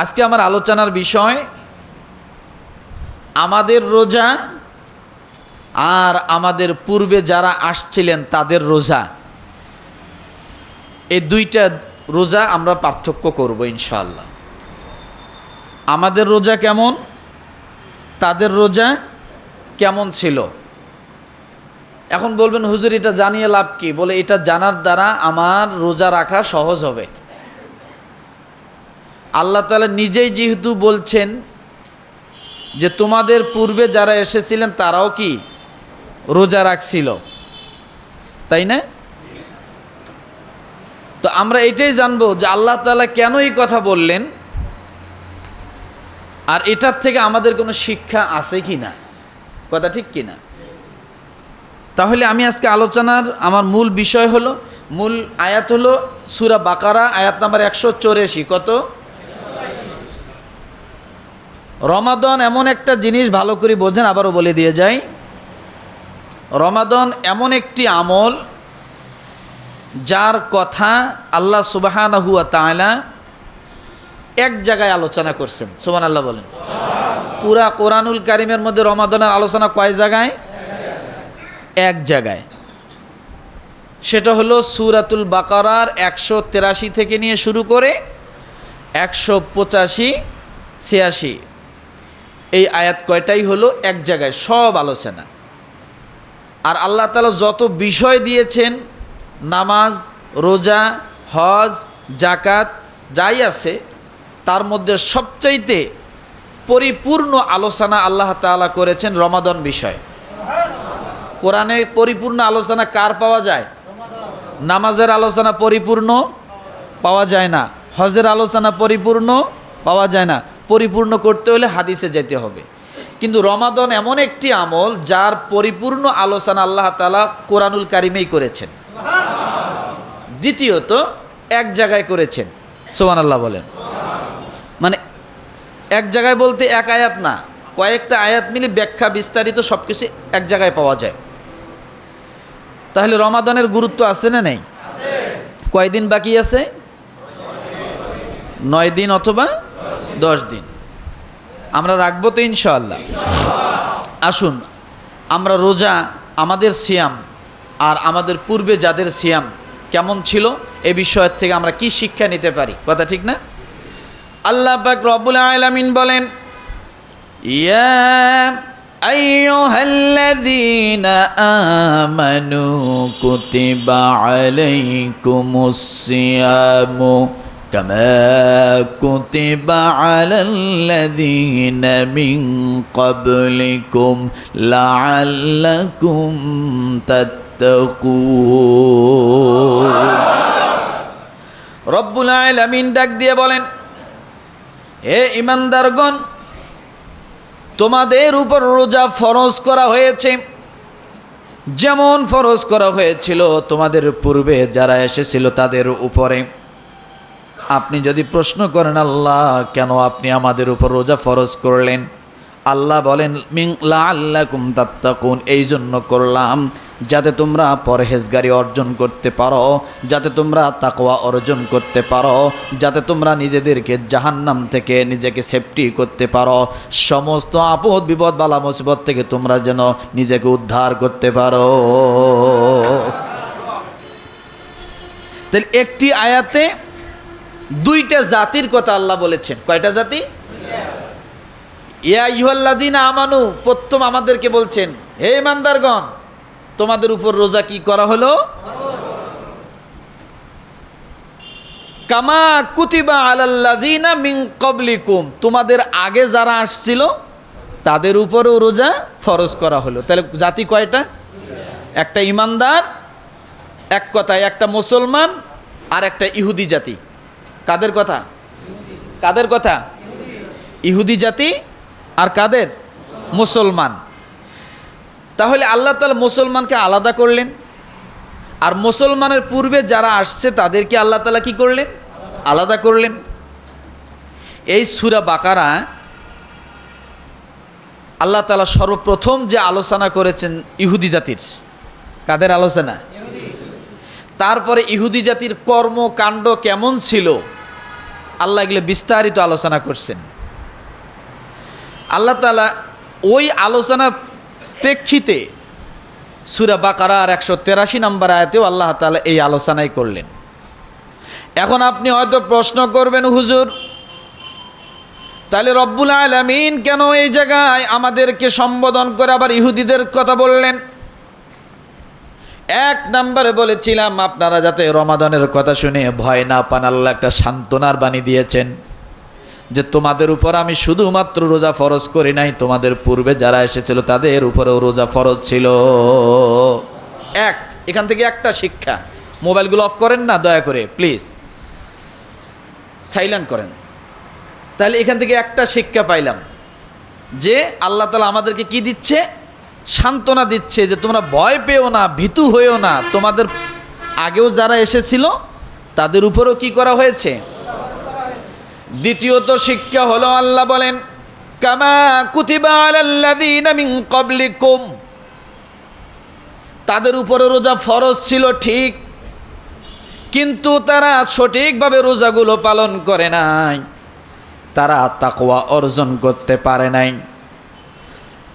আজকে আমার আলোচনার বিষয়, আমাদের রোজা আর আমাদের পূর্বে যারা আসছিলেন তাদের রোজা। এই দুইটা রোজা আমরা পার্থক্য করব ইনশাআল্লাহ। আমাদের রোজা কেমন? তাদের রোজা কেমন ছিল? এখন বলবেন, হুজুর, এটা জানিয়ে লাভ কি? বলে, এটা জানার দ্বারা আমার রোজা রাখা সহজ হবে। আল্লাহ তালা নিজেই যেহেতু বলছেন যে তোমাদের পূর্বে যারা এসেছিলেন তারাও কি রোজা রাখছিল? তাই না? তো আমরা এটাই জানব যে আল্লাহ তালা কেন এই কথা বললেন? আর এটার থেকে আমাদের কোনো শিক্ষা আছে কি না? কথা ঠিক কি না? তাহলে আমি আজকে আলোচনার আমার মূল বিষয় হলো, মূল আয়াত হলো সুরা বাকারা, আয়াত নাম্বার একশো চৌরাশি। কত? রমাদন এমন একটা জিনিস ভালো করে বোঝেন, আবারও বলে দিয়ে যাই। রমাদন এমন একটি আমল যার কথা আল্লাহ সুবাহানা হুয়া তাআলা এক জায়গায় আলোচনা করছেন। সুবান আল্লাহ বলেন। পুরা কোরআনুল কারিমের মধ্যে রমাদনের আলোচনা কয় জায়গায়? এক জায়গায়। সেটা হলো সুরাতুল বাকারার একশো তেরাশি থেকে নিয়ে শুরু করে একশো পঁচাশি, ছিয়াশি এই আয়াত কয়টাই হলো? এক জায়গায় সব আলোচনা। আর আল্লাহ তালা যত বিষয় দিয়েছেন, নামাজ, রোজা, হজ জাকাত যাই আছে, তার মধ্যে সবচাইতে পরিপূর্ণ আলোচনা আল্লাহ তাআলা করেছেন রমাদন বিষয়। কোরআনে পরিপূর্ণ আলোচনা কার পাওয়া যায়? নামাজের আলোচনা পরিপূর্ণ পাওয়া যায় না। হজের আলোচনা পরিপূর্ণ পাওয়া যায় না। পরিপূর্ণ করতে হলে হাদিসে যেতে হবে। কিন্তু রমাদন এমন একটি আমল যার পরিপূর্ণ আলোচনা আল্লাহ তালা কোরআনুল কারিমেই করেছেন। দ্বিতীয়ত, এক জায়গায় করেছেন। সোমান আল্লাহ বলেন। মানে এক জায়গায় বলতে এক আয়াত না, কয়েকটা আয়াত মিলে ব্যাখ্যা বিস্তারিত সব কিছু এক জায়গায় পাওয়া যায়। তাহলে রমাদানের গুরুত্ব আছে না নেই? কয়দিন বাকি আছে? নয় দিন অথবা দশ দিন। আমরা রাখব তো ইনশাআল্লাহ। আসুন, আমরা রোজা, আমাদের সিয়াম আর আমাদের পূর্বে যাদের সিয়াম কেমন ছিল, এ বিষয়ের থেকে আমরা কি শিক্ষা নিতে পারি? কথা ঠিক না? আল্লাহ পাক রব্বুল আলামিন বলেন, ইয়া আমানু কুতিবা আলাইকুমুস সিয়ামু। كما كتب على الذين من قبلكم لعلكم تتقون রব্বুল আলামিন ডাক দিয়ে বলেন হে ইমানদারগণ তোমাদের উপর রোজা ফরজ করা হয়েছে যেমন ফরজ করা হয়েছিল তোমাদের পূর্বে যারা এসেছিল তাদের উপরে আপনি যদি প্রশ্ন করেন, আল্লাহ, কেন আপনি আমাদের উপর রোজা ফরজ করলেন? আল্লাহ বলেন, মিং লা আল্লাহ কুম তাত্তাকুন এই জন্য করলাম, যাতে তোমরা পরহেজগারি অর্জন করতে পারো, যাতে তোমরা তাকোয়া অর্জন করতে পারো, যাতে তোমরা নিজেদেরকে জাহান্নাম থেকে নিজেকে সেফটি করতে পারো। সমস্ত আপদ, বিপদ, বালা, মুসিবত থেকে তোমরা যেন নিজেকে উদ্ধার করতে পারো। তাহলে একটি আয়াতে দুইটা জাতির কথা আল্লাহ বলেছেন। কয়টা জাতি? ইয়া ইহল্লাদিনা আমানু, প্রথম আমাদেরকে বলছেন, হে ইমানদারগণ, তোমাদের উপর রোজা কি করা হলো? কামা কুতিবা আলাল্লাদিনা মিন কবলিকুম তোমাদের আগে যারা আসছিল, তাদের উপরেও রোজা ফরজ করা হলো। তাহলে জাতি কয়টা? একটা ইমানদার, এক কথায় একটা মুসলমান, আর একটা ইহুদি জাতি। কাদের কথা? কাদের কথা? ইহুদি জাতি আর কাদের? মুসলমান। তাহলে আল্লাহ তালা মুসলমানকে আলাদা করলেন। আর মুসলমানের পূর্বে যারা আসছে, তাদেরকে আল্লাহ তালা কি করলেন? আলাদা করলেন। এই সুরা বাকারা আল্লাহ তালা সর্বপ্রথম যে আলোচনা করেছেন ইহুদি জাতির। কাদের আলোচনা? তারপরে ইহুদি জাতির কর্মকাণ্ড কেমন ছিল? আল্লাহ এগুলো বিস্তারিত আলোচনা করছেন। আল্লাহ তালা ওই আলোচনা প্রেক্ষিতে সুরা বাকারার একশো তেরাশি নম্বর আয়াতেও আল্লাহ তালা এই আলোচনাই করলেন। এখন আপনি হয়তো প্রশ্ন করবেন, হুজুর, তাহলে রব্বুল আলমিন কেন এই জায়গায় আমাদেরকে সম্বোধন করে আবার ইহুদিদের কথা বললেন? এক নম্বরে বলেছিলাম, আপনারা যাতে রমাদানের কথা শুনে ভয় না পান, আল্লাহ একটা সান্ত্বনার বাণী দিয়েছেন যে তোমাদের উপর আমি শুধুমাত্র রোজা ফরজ করি নাই, তোমাদের পূর্বে যারা এসেছিল তাদের উপরেও রোজা ফরজ ছিল। এক, এখান থেকে একটা শিক্ষা, মোবাইলগুলো অফ করেন না, দয়া করে, প্লিজ। সাইলেন্ট করেন। তাহলে এখান থেকে একটা শিক্ষা পাইলাম যে আল্লাহ তালা আমাদেরকে কি দিচ্ছে? সান্ত্বনা দিচ্ছে যে তোমরা ভয় পেও না, ভীতু হয়েও না। তোমাদের আগেও যারা এসেছিল, তাদের উপরও কি করা হয়েছে? দ্বিতীয়ত শিক্ষা হলো আল্লাহ বলেন, কামা কুতিবা তাদের উপরে রোজা ফরজ ছিল ঠিক, কিন্তু তারা সঠিকভাবে রোজাগুলো পালন করে নাই। তারা তাকওয়া অর্জন করতে পারে নাই।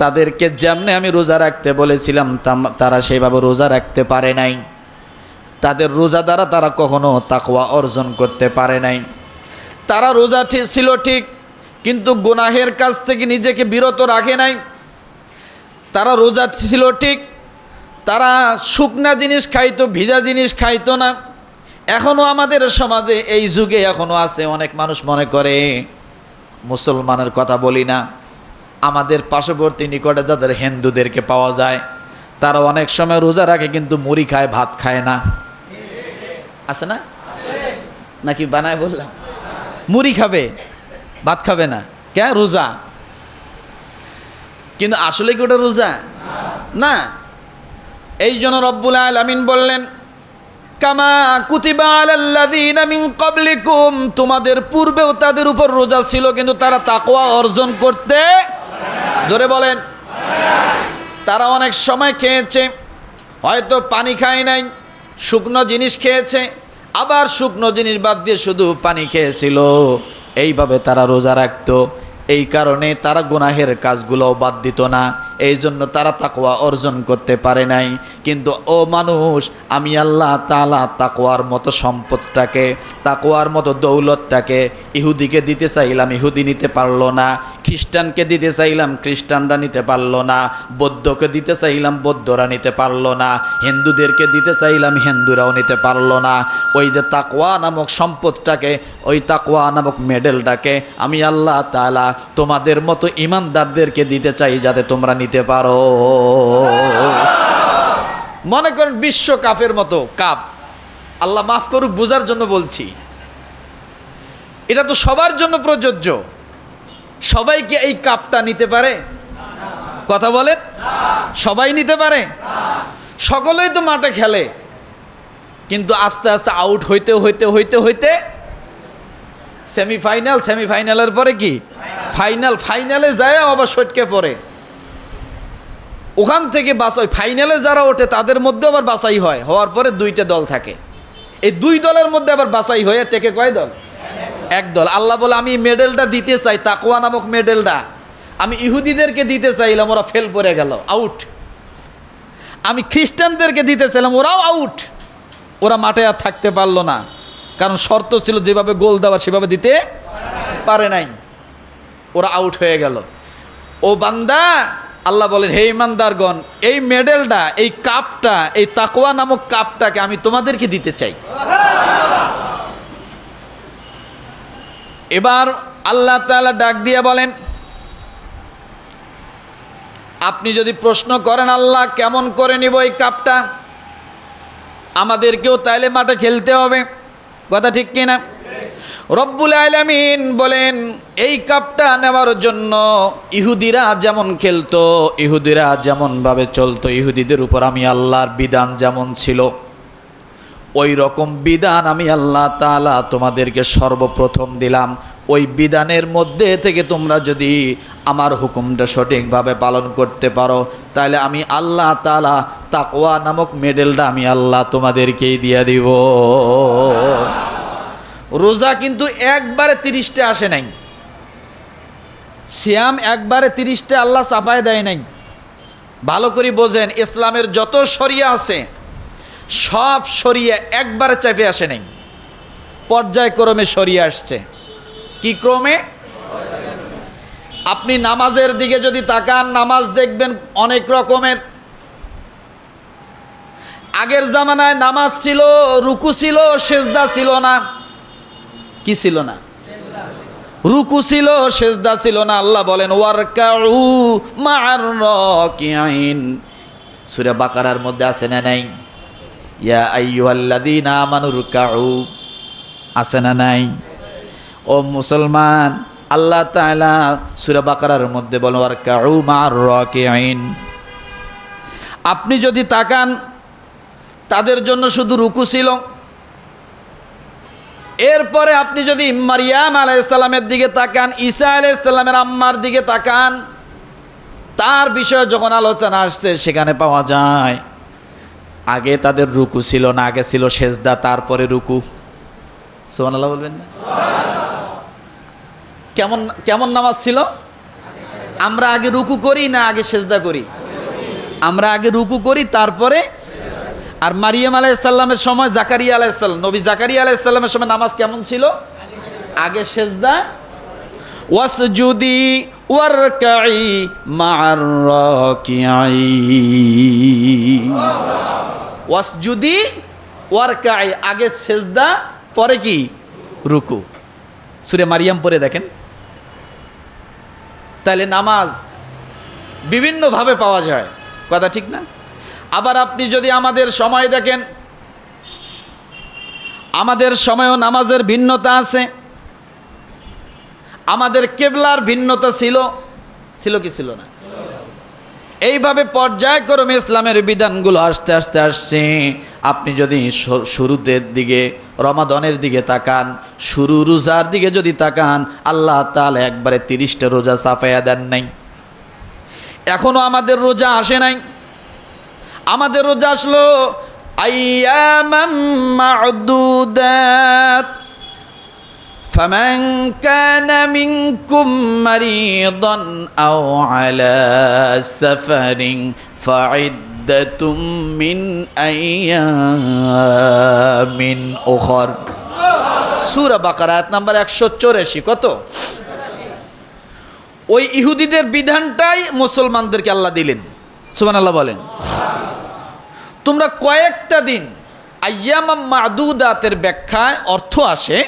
তাদেরকে যেমনে আমি রোজা রাখতে বলেছিলাম তারা সেভাবে রোজা রাখতে পারে নাই। তাদের রোজা দ্বারা তারা কখনো তাকওয়া অর্জন করতে পারে নাই। তারা রোজা ঠিক ছিল ঠিক, কিন্তু গুনাহের কাছ থেকে নিজেকে বিরত রাখে নাই। তারা রোজা ছিল ঠিক, তারা শুকনা জিনিস খাইতো, ভিজা জিনিস খাইতো না। এখনও আমাদের সমাজে এই যুগে এখনও আছে, অনেক মানুষ মনে করে, মুসলমানের কথা বলি না। আমাদের পার্শ্ববর্তী নিকটে যাদের হিন্দুদেরকে পাওয়া যায়, তারা অনেক সময় রোজা রাখে কিন্তু মুড়ি খায়, ভাত খায় না। আছে না? নাকি বানায় বললাম? মুড়ি খাবে, ভাত খাবে না। কে? রোজা। কিন্তু আসলে কি ওটা রোজা? না। এই জন্য রব্বুল আলামিন বললেন, কামা কুতিবা আলাল্লাযীনা মিন ক্বাবলিকুম। তোমাদের পূর্বেও তাদের উপর রোজা ছিল, কিন্তু তারা তাকওয়া অর্জন করতে জোরে বলেন। তারা অনেক সময় খেয়েছে, হয়তো পানি খায় নাই, শুকনো জিনিস খেয়েছে, আবার শুকনো জিনিস বাদ দিয়ে শুধু পানি খেয়েছিল। এইভাবে তারা রোজা রাখত, এই কারণে তারা গুনাহের কাজগুলোও বাদ দিত না। এই জন্য তারা তাকোয়া অর্জন করতে পারে নাই। কিন্তু ও মানুষ, আমি আল্লাহ তালা তাকোয়ার মতো সম্পদটাকে তাকোয়ার মতো দৌলতটাকে ইহুদিকে দিতে চাইলাম, ইহুদি নিতে পারল না, খ্রিস্টানকে দিতে চাইলাম, খ্রিস্টানরা নিতে পারল না, বৌদ্ধকে দিতে চাইলাম, বৌদ্ধরা নিতে পারল না, হিন্দুদেরকে দিতে চাইলাম, হিন্দুরাও নিতে পারল না। ওই যে তাকোয়া নামক সম্পদটাকে, ওই তাকোয়া নামক মেডেলটাকে আমি আল্লাহ তালা তোমাদের মতো ইমানদারদেরকে দিতে চাই, যাতে তোমরা নিতে পারো। মনে করেন বিশ্ব কাপের মতো কাপ। আল্লাহ মাফ করুক, বোঝার জন্য বলছি। এটা তো সবার জন্য প্রযোজ্য। সবাই কি এই কাপটা নিতে পারে? কথা বলেন। সবাই নিতে পারে? সকলেই তো মাঠে খেলে। কিন্তু আস্তে আস্তে আউট হইতে হইতে হইতে হইতে সেমিফাইনাল সেমিফাইনালের পরে কি? ফাইনাল ফাইনালে যায়, আবার সটকে পড়ে। ওখান থেকে বাছাই ফাইনালে যারা ওঠে, তাদের মধ্যে আবার বাছাই হয়। হওয়ার পরে দুইটা দল থাকে। এই দুই দলের মধ্যে আবার বাছাই হয়ে থেকে কয় দল? এক দল। আল্লাহ বলে, আমি মেডেলটা দিতে চাই তাকোয়া নামক মেডেলটা। আমি ইহুদিদেরকে দিতে চাইলাম, ওরা ফেল পড়ে গেল। আউট। আমি খ্রিস্টানদেরকে দিতে চাইলাম, ওরাও আউট। ওরা মাঠে আর থাকতে পারল না। কারণ শর্ত ছিল, যেভাবে গোল দেওয়া, সেভাবে দিতে পারে নাই। ওরা আউট হয়ে গেল। ও বান্দা আল্লাহ বলেন, হে ইমানদারগণ, এই মেডেলটা, এই কাপটা, এই তাকোয়া নামক কাপটাকে আমি তোমাদেরকে দিতে চাই। এবার আল্লাহ তাআলা ডাক দিয়ে বলেন, আপনি যদি প্রশ্ন করেন, আল্লাহ, কেমন করে নিব এই কাপটা? আমাদেরকেও তাইলে মাঠে খেলতে হবে। কথা ঠিক কিনা? রব্বুল আলামিন বলেন, এই কাপটা নেওয়ার জন্য ইহুদিরা যেমন খেলতো, ইহুদিরা যেমনভাবে চলতো, ইহুদিদের উপর আমি আল্লাহর বিধান যেমন ছিল, ওই রকম বিধান আমি আল্লাহ তাআলা তোমাদেরকে সর্বপ্রথম দিলাম। ওই বিধানের মধ্যে থেকে তোমরা যদি আমার হুকুমটা সঠিকভাবে পালন করতে পারো, তাহলে আমি আল্লাহ তাআলা তাকওয়া নামক মেডেলটা আমি আল্লাহ তোমাদেরকেই দিয়ে দিব। রোজা কিন্তু একবারে তিরিশটা আসে নাই। সিয়াম একবারে তিরিশটা আল্লাহ চাপায় দেয় নাই। ভালো করে বোঝেন, ইসলামের যত সরিয়া আছে, সব শরিয়া একবারে চাপে আসে নাই। পর্যায়ক্রমে সরিয়ে আসছে। কি ক্রমে? আপনি নামাজের দিকে যদি তাকান, নামাজ দেখবেন অনেক রকমের। আগের জামানায় নামাজ ছিল, রুকু ছিল, সেজদা ছিল না। কি ছিল না? রুকু ছিল, সেজদা ছিল না। আল্লাহ বলেন, ওয়ারকাউ মার রাকিআইন সূরা বাকারার মধ্যে আছে না নাই? ইয়া আইয়ুহাল্লাযীনা আমানু রুকাউ। আছে না নাই? ও মুসলমান, আল্লাহ তাআলা সূরা বাকারার মধ্যে বলেন, ওয়ারকাউ মার রাকিআইন আপনি যদি তাকান, তাদের জন্য শুধু রুকু ছিল এরপরে আপনি যদি মারিয়াম আলাইসাল্লামের দিকে তাকান, ঈসা আলাইসাল্লামের আম্মার দিকে তাকান, তার বিষয়ে যখন আলোচনা আসছে, সেখানে পাওয়া যায়, আগে তাদের রুকু ছিল না, আগে ছিল সেজদা, তারপরে রুকু। সোমান আল্লাহ বলবেন না? কেমন কেমন নামাজ ছিল? আমরা আগে রুকু করি না আগে সেজদা করি? আমরা আগে রুকু করি, তারপরে আর মারিয়াম আলাইসাল্লামের সময় জাকারিয়া আলাইসাল্লাম নবী জাকারিয়া আলাইসাল্লামের সময় নামাজ কেমন ছিল? আগে সেজদা। ওয়াসজুদি ওয়ারকাই রাকিআই ওয়াসজুদি ওয়ারকাই আগে সেজদা, পরে কি? রুকু। সুরে মারিয়াম পরে দেখেন। তাহলে নামাজ বিভিন্নভাবে পাওয়া যায়। কথা ঠিক না? আবার আপনি যদি আমাদের সময় দেখেন, আমাদের সময়ও নামাজের ভিন্নতা আছে, আমাদের কেবলার ভিন্নতা ছিল ছিল কি ছিল না? এইভাবে পর্যায়ক্রমে ইসলামের বিধানগুলো আস্তে আস্তে, আসছে। আপনি যদি শু- শুরুতের দিকে, রমাদনের দিকে তাকান, শুরু রোজার দিকে যদি তাকান, আল্লাহ তাহলে একবারে তিরিশটা রোজা সাফাইয়া দেন নাই। এখনও আমাদের রোজা আসে নাই। আমাদের রোজা আসলো আইয়ামাম মা'দুদাত فمن كان منكم مريضا أو على سفر فعدة من أيام أخر সুরা বাকারাত নাম্বার একশো চৌরাশি কত ওই ইহুদিদের বিধানটাই মুসলমানদেরকে আল্লাহ দিলেন সুমান আল্লাহ বলেন তোমরা কয়েকটা দিন আয়ামা মাদুদাতের ব্যাখ্যায় অর্থ আসে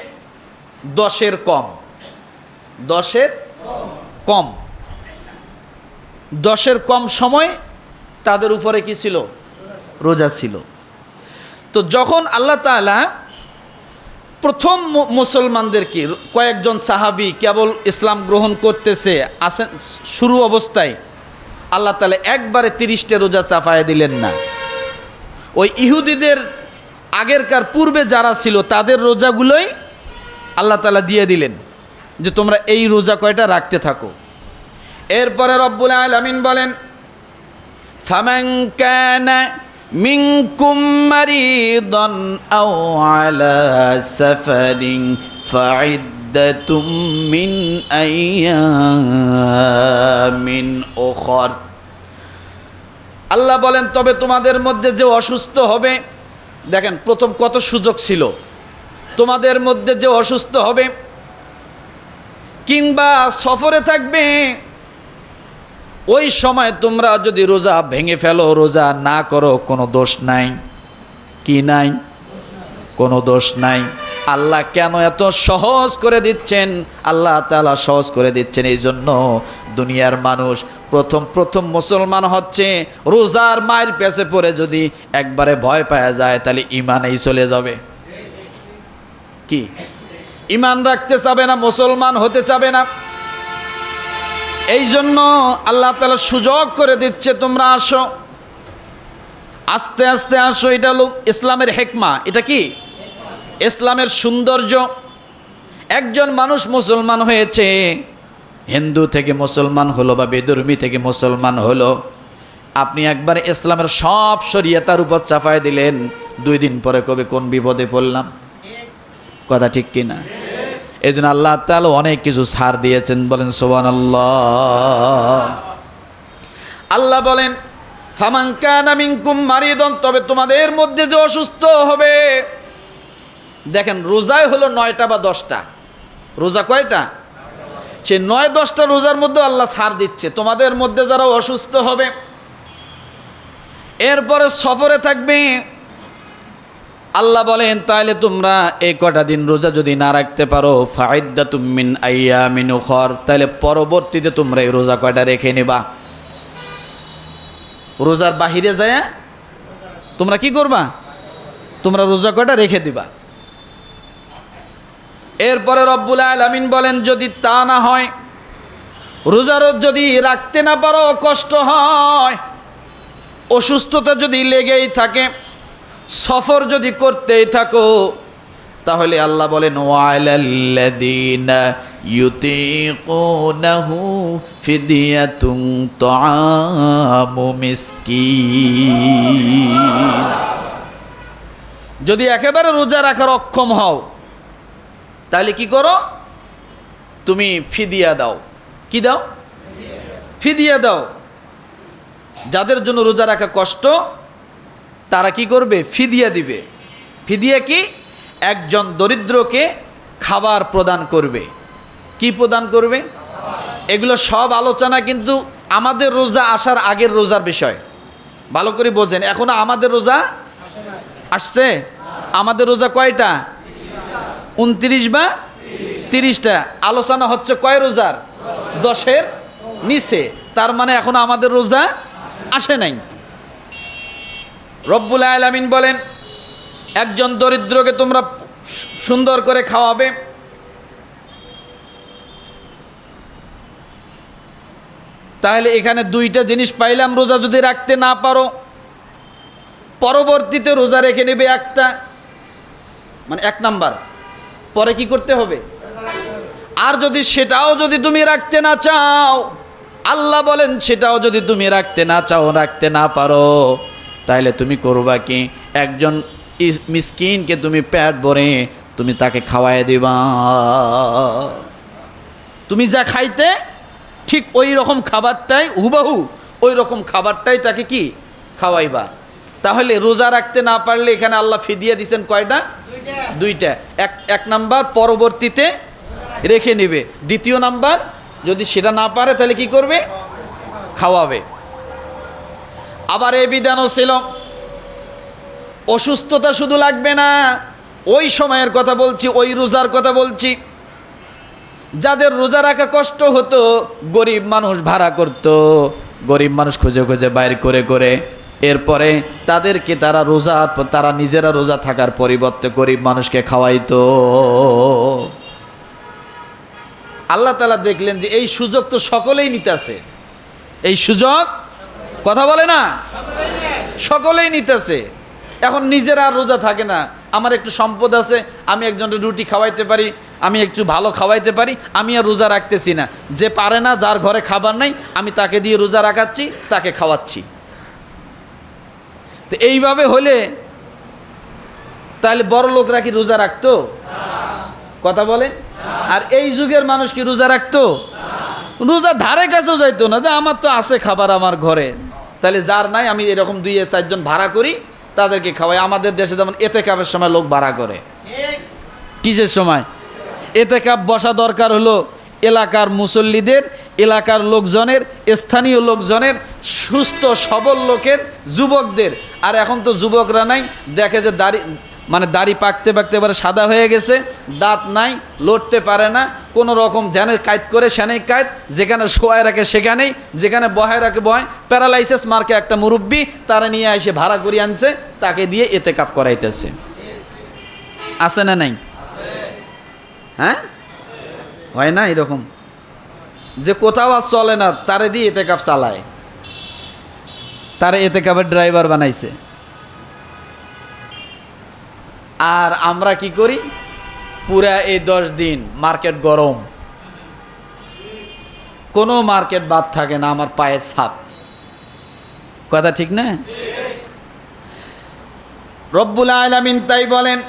দশের কম। দশের কম। দশের কম সময় তাদের উপরে কি ছিল? রোজা ছিল। তো যখন আল্লাহ তাআলা প্রথম মুসলমানদেরকে কয়েকজন সাহাবি কেবল ইসলাম গ্রহণ করতেছে, আসেন শুরু অবস্থায়, আল্লাহ তাআলা একবারে তিরিশটা রোজা চাপায় দিলেন না। ওই ইহুদিদের আগেরকার পূর্বে যারা ছিল, তাদের রোজাগুলোই আল্লাহ তালা দিয়ে দিলেন যে তোমরা এই রোজা কয়টা রাখতে থাকো। এরপরে রব্বুল আলামিন বলেন, ফামান কানা আইয়ামিন উখর। আল্লাহ বলেন, তবে তোমাদের মধ্যে যে অসুস্থ হবে, দেখেন প্রথম কত সুযোগ ছিল। তোমাদের মধ্যে যে অসুস্থ হবে, কিংবা সফরে থাকবে, ওই সময় তোমরা যদি রোজা ভেঙে ফেলো, রোজা না করো, কোনো দোষ নাই। কি নাই? কোনো দোষ নাই। আল্লাহ কেন এত সহজ করে দিচ্ছেন? আল্লাহ তাআলা সহজ করে দিচ্ছেন এই জন্য দুনিয়ার মানুষ প্রথম প্রথম মুসলমান হচ্ছে, রোজার মায়ের পেছে পড়ে যদি একবারে ভয় পাওয়া যায়, তাহলে ইমানেই চলে যাবে। কি? ইমান রাখতে চাবে না, মুসলমান হতে চাবে না। এই জন্য আল্লাহ তালা সুযোগ করে দিচ্ছে, তোমরা আসো। আস্তে আস্তে আসো, এটা হলো ইসলামের হেকমা। এটা কি? ইসলামের সৌন্দর্য। একজন মানুষ মুসলমান হয়েছে, হিন্দু থেকে মুসলমান হলো বা বেদর্মী থেকে মুসলমান হলো, আপনি একবার ইসলামের সব শরিয়া তার উপর চাপায় দিলেন, দুই দিন পরে কবে কোন বিপদে পড়লাম? কথা ঠিক কিনা? এই জন্য আল্লাহ তাআলা অনেক কিছু ছাড় দিয়েছেন, বলেন সোবান আল্লাহ আল্লাহ বলেন ফামাঙ্কানা মিনকুম মারিদন তবে তোমাদের মধ্যে যে অসুস্থ হবে দেখেন, রোজায় হলো নয়টা বা দশটা। রোজা কয়টা? সে নয়, দশটা রোজার মধ্যে আল্লাহ ছাড় দিচ্ছে। তোমাদের মধ্যে যারা অসুস্থ হবে, এরপরে সফরে থাকবে, আল্লাহ বলেন তাহলে তোমরা এই কটা দিন রোজা যদি না রাখতে পারো ফায়দা তুমিন আইয়া মিন উখর তাহলে পরবর্তীতে তোমরা এই রোজা কয়টা রেখে নেবা? রোজার বাহিরে যায় তোমরা কি করবা? তোমরা রোজা কয়টা রেখে দিবা? এরপরে রব্বুল আলামিন বলেন, যদি তা না হয় রোজারও যদি রাখতে না পারো, কষ্ট হয়। অসুস্থতা যদি লেগেই থাকে, সফর যদি করতেই থাকো, তাহলে আল্লাহ বলেন যদি একেবারে রোজা রাখার অক্ষম হও তাহলে কি করো? তুমি ফিদিয়া দাও। কি দাও? ফিদিয়া দাও। যাদের জন্য রোজা রাখা কষ্ট, তারা কি করবে? ফিদিয়া দিবে। ফিদিয়া কি? একজন দরিদ্রকে খাবার প্রদান করবে। কি প্রদান করবে? এগুলো সব আলোচনা কিন্তু আমাদের রোজা আসার আগের রোজার বিষয়। ভালো করে বোঝেন। এখনও আমাদের রোজা আসছে? আমাদের রোজা কয়টা? উনত্রিশ বা তিরিশটা। আলোচনা হচ্ছে কয় রোজার? দশের নিচে। তার মানে এখন আমাদের রোজা আসে নাই। রব্বুল আলামিন বলেন, একজন দরিদ্রকে তোমরা সুন্দর করে খাওয়াবে। তাহলে এখানে দুইটা জিনিস পাইলাম, রোজা যদি রাখতে না পারো, পরবর্তীতে রোজা রেখে নেবে একটা। মানে এক নাম্বার পরে কি করতে হবে? আর যদি সেটাও যদি তুমি রাখতে না চাও, আল্লাহ বলেন, সেটাও যদি তুমি রাখতে না চাও, রাখতে না পারো তাহলে তুমি করবা কি? একজন মিসকিনকে তুমি পেট ভরে তুমি তাকে খাওয়াই দিবা। তুমি যা খাইতে, ঠিক ওই রকম খাবারটাই হুবাহু, ওই রকম খাবারটাই তাকে কি? খাওয়াইবা। তাহলে রোজা রাখতে না পারলে এখানে আল্লাহ ফিদিয়া দিছেন কয়টা? দুইটা। এক এক নাম্বার পরবর্তীতে রেখে নেবে। দ্বিতীয় নাম্বার, যদি সেটা না পারে তাহলে কি করবে? খাওয়াবে। আবার এই বিধানও ছিল, অসুস্থতা শুধু লাগবে না, ওই সময়ের কথা বলছি, ওই রোজার কথা বলছি। যাদের রোজা রাখা কষ্ট হতো, গরিব মানুষ ভাড়া করত, গরিব মানুষ খুঁজে খুঁজে বাইর করে করে এরপরে তাদেরকে তারা রোজা, তারা নিজেরা রোজা থাকার পরিবর্তে গরিব মানুষকে খাওয়াইতো। আল্লাহ তালা দেখলেন যে এই সুযোগ তো সকলেই নিতেছে। এই সুযোগ কথা বলে না? সকলেই নিতেছে। এখন নিজের আর রোজা থাকে না। আমার একটু সম্পদ আছে, আমি একজনের রুটি খাওয়াইতে পারি, আমি একটু ভালো খাওয়াইতে পারি, আমি আর রোজা রাখতেছি না। যে পারে না, যার ঘরে খাবার নাই, আমি তাকে দিয়ে রোজা রাখাচ্ছি, তাকে খাওয়াচ্ছি। তো এইভাবে হলে তাহলে বড় লোকরা কি রোজা রাখতো? কথা বলেন? আর এই যুগের মানুষ কি রোজা রাখতো? রোজা ধারে কাছেও যাইতো না। যে আমার তো আছে খাবার আমার ঘরে। তাহলে যার নাই আমি এরকম দুই চারজন ভাড়া করি তাদেরকে খাওয়াই। আমাদের দেশে যেমন এতে কাপের সময় লোক ভাড়া করে। কিসের সময়? এতে কাপ বসা দরকার হলো এলাকার মুসল্লিদের এলাকার লোকজনের স্থানীয় লোকজনের সুস্থ সবল লোকের যুবকদের। আর এখন তো যুবকরা নাই দেখে যে দাড়ি মানে দাড়ি পাকতে পাকতে এবারে সাদা হয়ে গেছে দাঁত নাই লড়তে পারে না কোনো রকম ধ্যানের কায়ত করে সেনেই কায়ত যেখানে শোয়ায় রাখে সেখানেই যেখানে বহায় রাখে বহায় প্যারালাইসিস মার্কে একটা মুরব্বী তারা নিয়ে এসে ভাড়া করে আনছে তাকে দিয়ে এতে কাপ করাইতেছে। আছে না নাই? হ্যাঁ? হয় না এরকম? যে কোথাও আর চলে না তারে দিয়ে এতে কাপ চালায়। তারে এতে কাপের ড্রাইভার বানাইছে। আর আমরা কি করি? পুরা এই দশ দিন মার্কেট গরম। কোনো মার্কেট বাদ থাকে না আমার পায়ের ছাপ। কথা ঠিক না? রব্বুল আলামিন তাই বলেন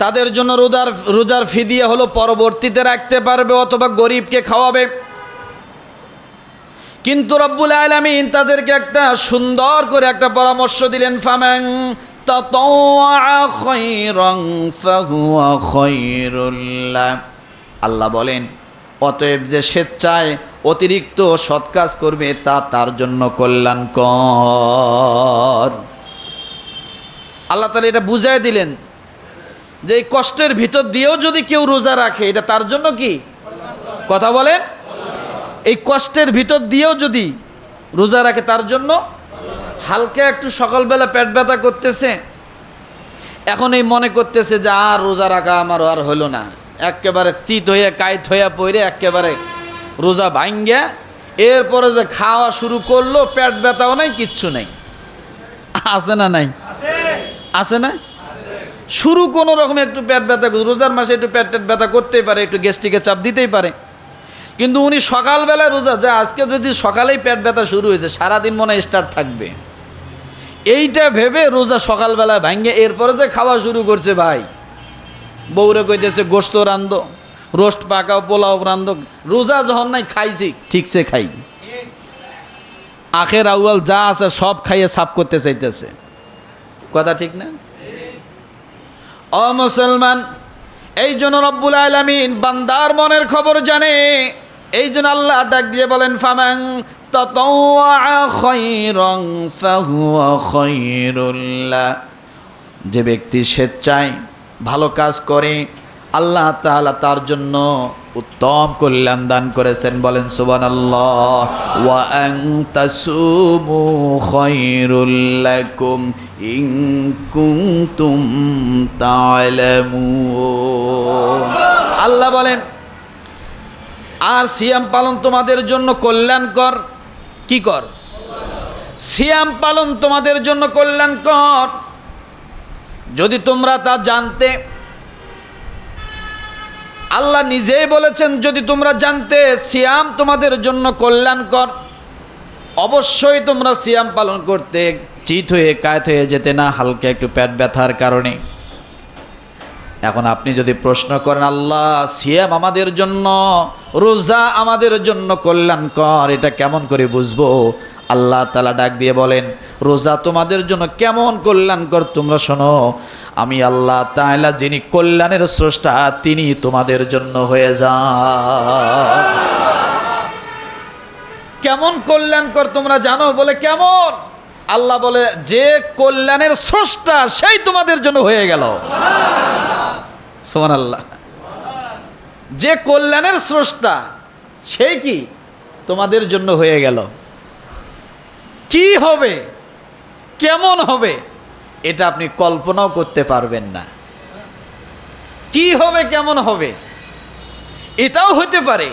তাদের জন্য রোজার রোজার ফিদিয়া হলো পরবর্তীতে রাখতে পারবে অথবা গরিবকে খাওয়াবে। কিন্তু রব্বুল আলমিন তাদেরকে একটা সুন্দর করে একটা পরামর্শ দিলেন ফামেং আল্লাহ বলেন, অতএব যে স্বেচ্ছায় অতিরিক্ত সৎ কাজ করবে, তা তার জন্য কল্যাণকর। আল্লাহ তালা এটা বুঝাই দিলেন। যে এই কষ্টের ভিতর দিয়েও যদি কেউ রোজা রাখে এটা তার জন্য কি? কথা বলেন। এই কষ্টের ভিতর দিয়েও যদি রোজা রাখে তার জন্য? হালকা একটু সকালবেলা পেট ব্যথা করতেছে এখন এই মনে করতেছে যে আর রোজা রাখা আমার আর হলো না। একেবারে চিত হয়ে কাইত হইয়া পড়ে একেবারে রোজা ভাঙ্গা। এরপরে যে খাওয়া শুরু করল পেট ব্যথাও নাই কিচ্ছু নেই। আছে না নাই? আছে না? শুরু কোনো রকম একটু পেট ব্যথা রোজার মাসে একটু পেট টেট ব্যথা করতেই পারে, একটু গ্যাস্ট্রিকের চাপ দিতেই পারে। কিন্তু উনি সকালবেলায় রোজা, যে আজকে যদি সকালেই পেট ব্যথা শুরু হয়েছে, সারাদিন মনে হয় স্টার্ট থাকবে। এইটা ভেবে রোজা সকালবেলায় ভাঙ্গে, এরপরে যে খাওয়া শুরু করছে ভাই। বউরে কইতেছে গোস্ত রান্ধো, রোস্ট পাকাও, পোলাও রান্ধো। রোজা যখন নাই, খাইছি ঠিকছে খাই। আখের আউয়াল যা আছে সব খাইয়ে সাফ করতে চাইতেছে। কথা ঠিক না? অ মুসলমান, এই জন্য রব্বুল আলমিন বান্দার মনের খবর জানে। এই জন্য আল্লাহ ডাক দিয়ে বলেন ফামাং যে ব্যক্তি স্বেচ্ছায় ভালো কাজ করে আল্লাহ তাআলা তার জন্য উত্তম কল্যাণ দান করেছেন। বলেন সুবান আল্লাহ আল্লাহ বলেন, আর সিয়াম পালন তোমাদের জন্য কল্যাণকর কি কর? সিয়াম পালন তোমাদের জন্য কল্যাণকর। যদি তোমরা তা জানতে আল্লাহ নিজেই বলেছেন, যদি তোমরা জানতে সিয়াম তোমাদের জন্য কল্যাণকর, অবশ্যই তোমরা সিয়াম পালন করতে চিত হয়ে, কায়ত হয়ে যেতে না, হালকা একটু পেট ব্যথার কারণে। এখন আপনি যদি প্রশ্ন করেন, আল্লাহ, সিয়াম আমাদের জন্য, রোজা আমাদের জন্য কল্যাণকর, এটা কেমন করে বুঝব? আল্লাহ তালা ডাক দিয়ে বলেন, রোজা তোমাদের জন্য কেমন কল্যাণকর তোমরা শোনো? আমি আল্লাহ তাইলা যিনি কল্যাণের স্রষ্টা, তিনি তোমাদের জন্য হয়ে যান কেমন কল্যাণকর তোমরা জানো? বলে কেমন? আল্লাহ বলে, যে কল্যাণের স্রষ্টা, সেই তোমাদের জন্য হয়ে গেল। সোমান আল্লাহ যে কল্যাণের স্রষ্টা সেই কি তোমাদের জন্য হয়ে গেল? কি হবে? কেমন হবে? এটা আপনি কল্পনাও করতে পারবেন না। কি হবে, কেমন হবে? এটাও হতে পারে।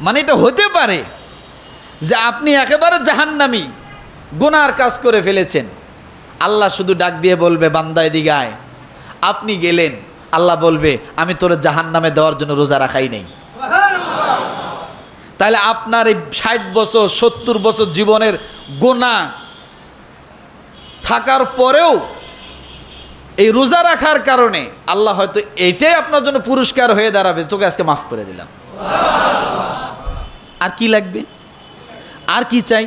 মানে এটা হতে পারে যে আপনি একেবারে জাহান্নামি, গুনার কাজ করে ফেলেছেন। আল্লাহ শুধু ডাক দিয়ে বলবে বান্দায় দিগায় আপনি গেলেন। আল্লাহ বলবে, আমি তোর জাহান নামে দেওয়ার জন্য রোজা রাখাই নেই। তাহলে আপনার এই ষাট বছর, সত্তর বছর জীবনের গোনা থাকার পরেও এই রোজা রাখার কারণে আল্লাহ হয়তো এইটাই আপনার জন্য পুরস্কার হয়ে দাঁড়াবে, তোকে আজকে মাফ করে দিলাম। আর কি লাগবে? আর কি চাই?